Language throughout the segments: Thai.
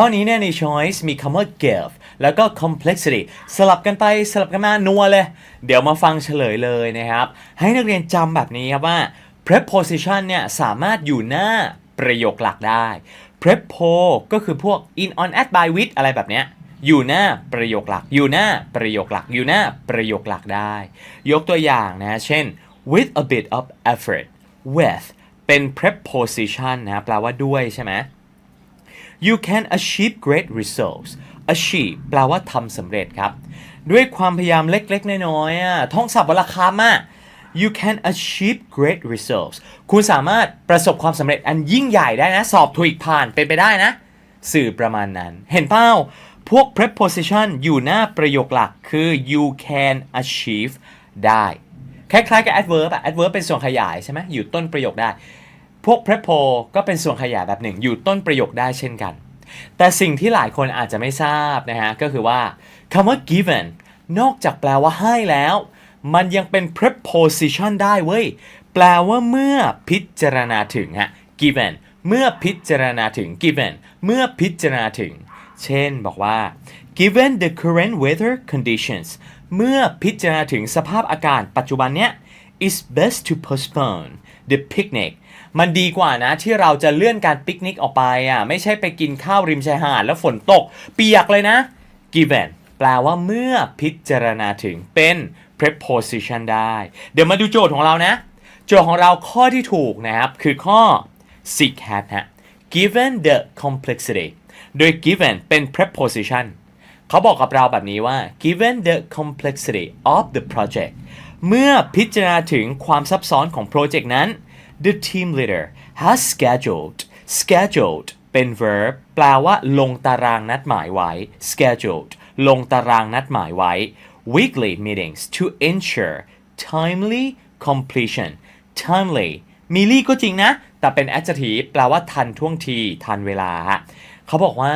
ข้อนี้เนี่ยใน choice มีคำว่า give แล้วก็ complexity สลับกันไปสลับกันมานัวเลย เดี๋ยวมาฟังเฉลยเลยนะครับ ให้นักเรียนจำแบบนี้ครับว่า preposition เนี่ยสามารถอยู่หน้าประโยคหลักได้ prepo ก็คือพวก in on at by with อะไรแบบเนี้ยอยู่หน้าประโยคหลัก อยู่หน้าประโยคหลัก อยู่หน้าประโยคหลักได้ ยกตัวอย่างนะ เช่น with a bit of effort with เป็น preposition นะแปลว่าด้วยใช่ไหม you can achieve great results achieve แปลว่าทำสำเร็จครับ ด้วยความพยายามเล็กๆ น้อยๆอะท่องศัพท์วลคำอะ you can achieve great results คุณสามารถประสบความสำเร็จอันยิ่งใหญ่ได้นะ สอบถูกผ่านเป็นไปได้นะ สื่อประมาณนั้น เห็นเปล่าพวก preposition อยู่หน้าประโยคหลักคือ you can achieve ได้ คล้ายๆกับ adverb อะ adverb เป็นส่วนขยายใช่ไหมอยู่ต้นประโยคได้ พวก prepo ก็เป็นส่วนขยายแบบหนึ่ง อยู่ต้นประโยคได้เช่นกัน แต่สิ่งที่หลายคนอาจจะไม่ทราบนะฮะ ก็คือว่าคำว่า given นอกจากแปลว่าให้แล้ว มันยังเป็น preposition ได้เว้ย แปลว่าเมื่อพิจารณาถึงฮะ given เมื่อพิจารณาถึง given เมื่อพิจารณาถึง เช่นบอกว่า given the current weather conditions เมื่อพิจารณาถึงสภาพอากาศปัจจุบันเนี้ย it's best to postpone the picnic มันดีกว่านะที่เราจะเลื่อนการปิกนิกออกไปอะไม่ใช่ไปกินข้าวริมชายหาดแล้วฝนตก เปียกเลยนะ given แปลว่าเมื่อพิจารณาถึงเป็น preposition ได้ เดี๋ยวมาดูโจทย์ของเรานะ โจทย์ของเราข้อที่ถูกนะครับ คือข้อ sick hat ฮะ given the complexity โดย given เป็น preposition เขาบอกกับเราแบบนี้ว่า given the complexity of the project เมื่อพิจารณาถึงความซับซ้อนของโปรเจกต์นั้น the team leader has scheduled scheduled เป็น verb แปลว่าลงตารางนัดหมายไว้ scheduled ลงตารางนัดหมายไว้ weekly meetings to ensure timely completion timely มีลี่ก็จริงนะ แต่เป็น adjective แปลว่าทันท่วงที ทันเวลาฮะ เขาบอกว่า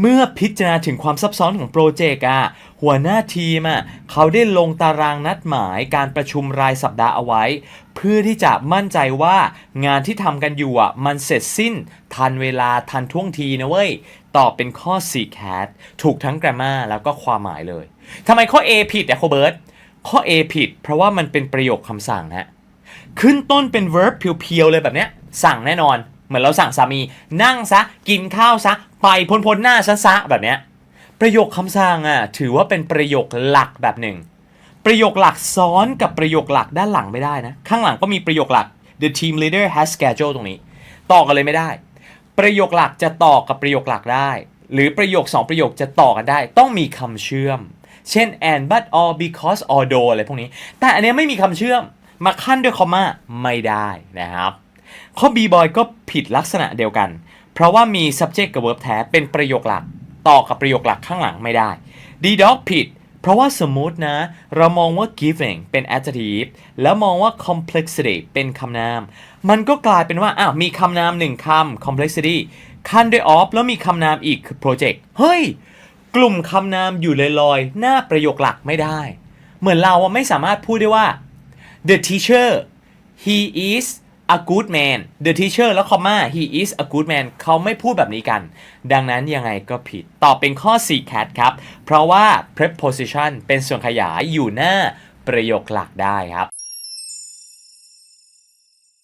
เมื่อพิจารณาถึงความซับซ้อนของโปรเจกต์อะหัวหน้าทีมอะเขาได้ลงตารางนัดหมายการประชุมรายสัปดาห์เอาไว้ เพื่อที่จะมั่นใจว่างานที่ทำกันอยู่อะมันเสร็จสิ้น ทันเวลาทันท่วงทีนะเว้ยตอบเป็นข้อ C cat ถูกทั้ง grammar แล้วก็ความหมายเลยทำไมข้อ A ผิดอะโคเบิร์ตข้อ A ผิด เพราะว่ามันเป็นประโยคคำสั่งฮะขึ้นต้นเป็น verb เพียวๆเลยแบบเนี้ยสั่งแน่นอน เหมือนเราสั่งสามี นั่งซะ กินข้าวซะ ไปพ้นๆหน้าซะซะแบบเนี้ยประโยคคำสั่งอะถือว่าเป็นประโยคหลักแบบหนึ่ง ประโยคหลักซ้อนกับประโยคหลักด้านหลังไม่ได้นะ ข้างหลังก็มีประโยคหลัก the team leader has scheduled ตรงนี้ ต่อกันเลยไม่ได้ ประโยคหลักจะต่อกับประโยคหลักได้ หรือประโยค 2 ประโยคจะต่อกันได้ ต้องมีคำเชื่อม เช่น and but or because or though อะไรพวกนี้ แต่อันนี้ไม่มีคำเชื่อมมาขั้นด้วยคอมมาไม่ได้นะครับ ข้อ b boy ก็ผิดลักษณะเดียวกัน เพราะว่ามี subject กับ verb แท้เป็นประโยคหลัก ต่อกับประโยคหลักข้างหลังไม่ได้ d dog ผิด เพราะว่าสมมตินะ เรามองว่า giving เป็น adjective แล้วมองว่า complexity เป็นคำนาม มันก็กลายเป็นว่าอ้าวมีคำนามหนึ่งคำ complexity ขั้นด้วย of แล้วมีคำนามอีกคือ project เฮ้ย กลุ่มคำนามอยู่ลอยๆ หน้าประโยคหลักไม่ได้ เหมือนเราไม่สามารถพูดได้ว่า the teacher he is a good man the teacher แล้วคอมมา he is a good man เขาไม่พูดแบบนี้กัน ดังนั้นยังไงก็ผิด ตอบเป็นข้อ 4 cat ครับ เพราะว่า preposition เป็นส่วนขยายอยู่หน้าประโยคหลักได้ครับ